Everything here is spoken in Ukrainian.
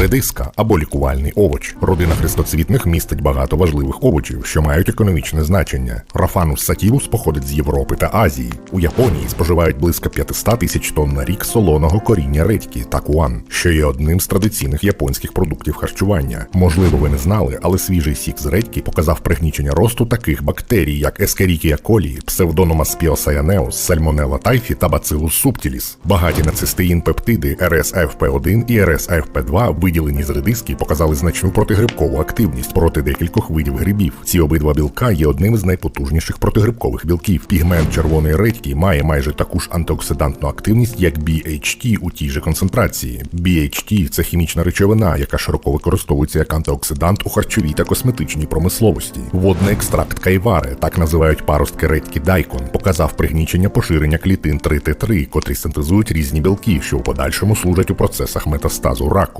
Редиска або лікувальний овоч. Родина хрестоцвітних містить багато важливих овочів, що мають економічне значення. Рафанус сатівус походить з Європи та Азії. У Японії споживають близько 500 тисяч тонн на рік солоного коріння редьки такуан, що є одним з традиційних японських продуктів харчування. Можливо, ви не знали, але свіжий сік з редьки показав пригнічення росту таких бактерій, як Escherichia coli, Pseudomonas spioscyaneus, Salmonella typhi та Bacillus subtilis. Багаті на цистеїн пептиди РСФП1 і РСФП2, виділені з редиски, показали значну протигрибкову активність проти декількох видів грибів. Ці обидва білка є одним з найпотужніших протигрибкових білків. Пігмент червоної редьки має майже таку ж антиоксидантну активність, як BHT у тій же концентрації. BHT – це хімічна речовина, яка широко використовується як антиоксидант у харчовій та косметичній промисловості. Водний екстракт кайвари, так називають паростки редьки дайкон, показав пригнічення поширення клітин 3Т3, котрі синтезують різні білки, що в подальшому служать у процесах метастазу раку.